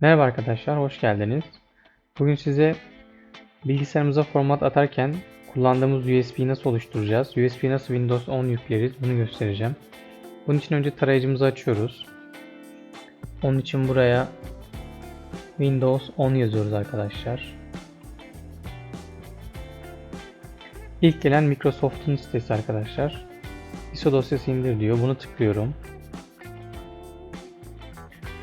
Merhaba arkadaşlar, hoş geldiniz. Bugün size bilgisayarımıza format atarken kullandığımız USB'yi nasıl oluşturacağız, USB nasıl Windows 10 yükleriz bunu göstereceğim. Bunun için önce tarayıcımızı açıyoruz. Onun için buraya Windows 10 yazıyoruz arkadaşlar. İlk gelen Microsoft'un sitesi arkadaşlar. ISO dosyası indir diyor. Bunu tıklıyorum.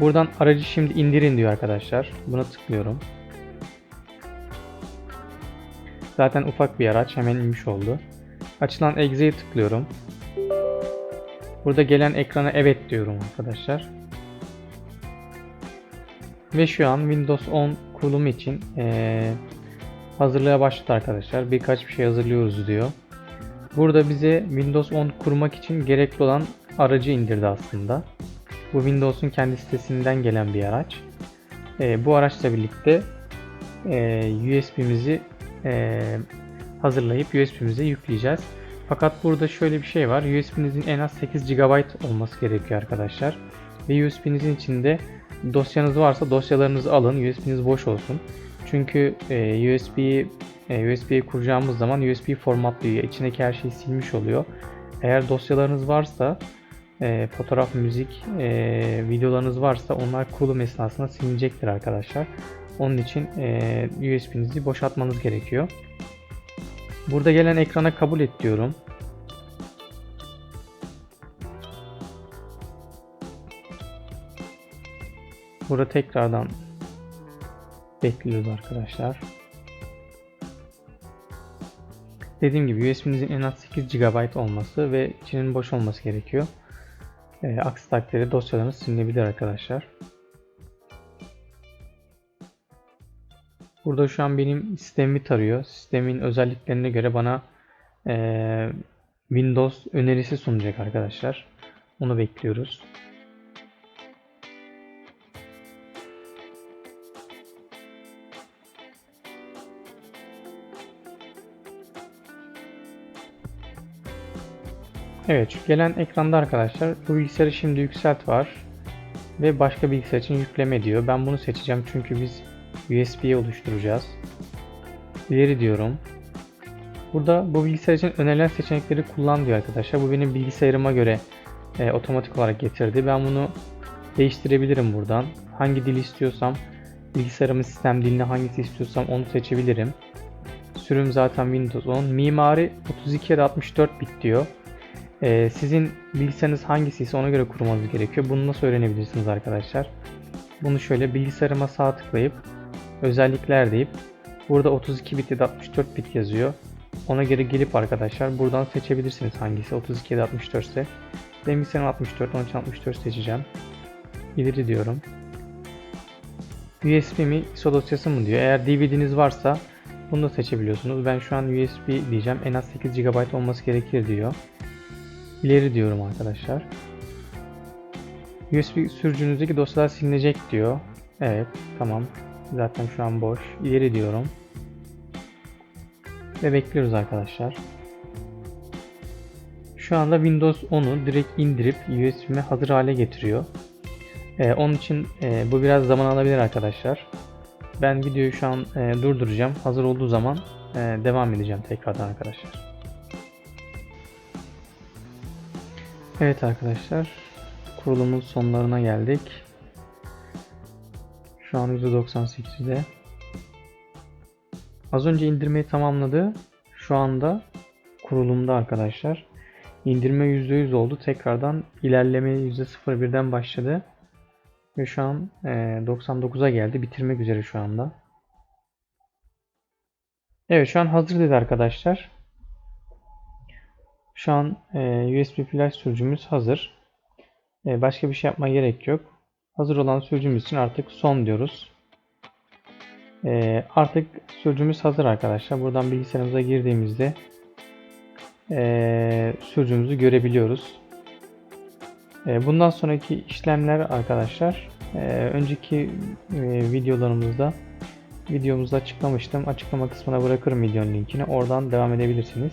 Buradan aracı şimdi indirin diyor arkadaşlar. Buna tıklıyorum. Zaten ufak bir araç hemen inmiş oldu. Açılan exe'ye tıklıyorum. Burada gelen ekrana evet diyorum arkadaşlar. Ve şu an Windows 10 kurulumu için eee hazırlığa başladı arkadaşlar. Birkaç bir şey hazırlıyoruz diyor. Burada bize Windows 10 kurmak için gerekli olan aracı indirdi aslında. Bu Windows'un kendi sitesinden gelen bir araç. Ee, bu araçla birlikte e, USB'mizi e, hazırlayıp USB'mize yükleyeceğiz. Fakat burada şöyle bir şey var. USB'nizin en az 8 GB olması gerekiyor arkadaşlar. Ve USB'nizin içinde dosyanız varsa dosyalarınızı alın. USB'niz boş olsun. Çünkü e, USB'yi e, USB'yi kuracağımız zaman USB formatlıyor. İçindeki her şeyi silmiş oluyor. Eğer dosyalarınız varsa e, fotoğraf, müzik, e, videolarınız varsa onlar kurulum esnasında silinecektir arkadaşlar. Onun için e, USB'nizi boşaltmanız gerekiyor. Burada gelen ekrana kabul et diyorum. Burada tekrardan bekliyoruz arkadaşlar. Dediğim gibi USB'nizin en az 8 GB olması ve içinin boş olması gerekiyor. E, aksi takdirde dosyalarınız silinebilir arkadaşlar. Burada şu an benim sistemimi tarıyor. Sistemin özelliklerine göre bana e, Windows önerisi sunacak arkadaşlar. Onu bekliyoruz. Evet şu gelen ekranda arkadaşlar bu bilgisayarı şimdi yükselt var. Ve başka bilgisayar için yükleme diyor. Ben bunu seçeceğim çünkü biz USB'yi oluşturacağız. İleri diyorum. Burada bu bilgisayar için önerilen seçenekleri kullan diyor arkadaşlar. Bu benim bilgisayarıma göre e, otomatik olarak getirdi. Ben bunu değiştirebilirim buradan. Hangi dil istiyorsam bilgisayarımın sistem dilini hangisi istiyorsam onu seçebilirim. Sürüm zaten Windows 10. Mimari 32 ya da 64 bit diyor. Ee, sizin bilgisayarınız hangisiyse ona göre kurmanız gerekiyor. Bunu nasıl öğrenebilirsiniz arkadaşlar? Bunu şöyle bilgisayarıma sağ tıklayıp özellikler deyip burada 32 bit ya da 64 bit yazıyor. Ona göre gelip arkadaşlar buradan seçebilirsiniz hangisi 32 ya da 64 ise. Benim bilgisayarım 64, onun için 64 seçeceğim. İleri diyorum. USB mi ISO dosyası mı diyor. Eğer DVD'niz varsa bunu da seçebiliyorsunuz. Ben şu an USB diyeceğim. En az 8 GB olması gerekir diyor. İleri diyorum arkadaşlar. USB sürücünüzdeki dosyalar silinecek diyor. Evet tamam. Zaten şu an boş. İleri diyorum. Ve bekliyoruz arkadaşlar. Şu anda Windows 10'u direkt indirip USB'me hazır hale getiriyor. Ee, onun için e, bu biraz zaman alabilir arkadaşlar. Ben videoyu şu an e, durduracağım. Hazır olduğu zaman e, devam edeceğim tekrardan arkadaşlar. Evet arkadaşlar kurulumun sonlarına geldik. Şu an %98'de. Az önce indirmeyi tamamladı. Şu anda kurulumda arkadaşlar. İndirme %100 oldu. Tekrardan ilerleme %01'den başladı. Ve şu an 99'a geldi. Bitirmek üzere şu anda. Evet şu an hazır dedi arkadaşlar. Şu an e, USB flash sürücümüz hazır. E, başka bir şey yapmaya gerek yok. Hazır olan sürücümüz için artık son diyoruz. E, artık sürücümüz hazır arkadaşlar. Buradan bilgisayarımıza girdiğimizde sürücümüzü görebiliyoruz. Bundan sonraki işlemler arkadaşlar önceki videolarımızda videomuzda açıklamıştım. Açıklama kısmına bırakırım videonun linkini. Oradan devam edebilirsiniz.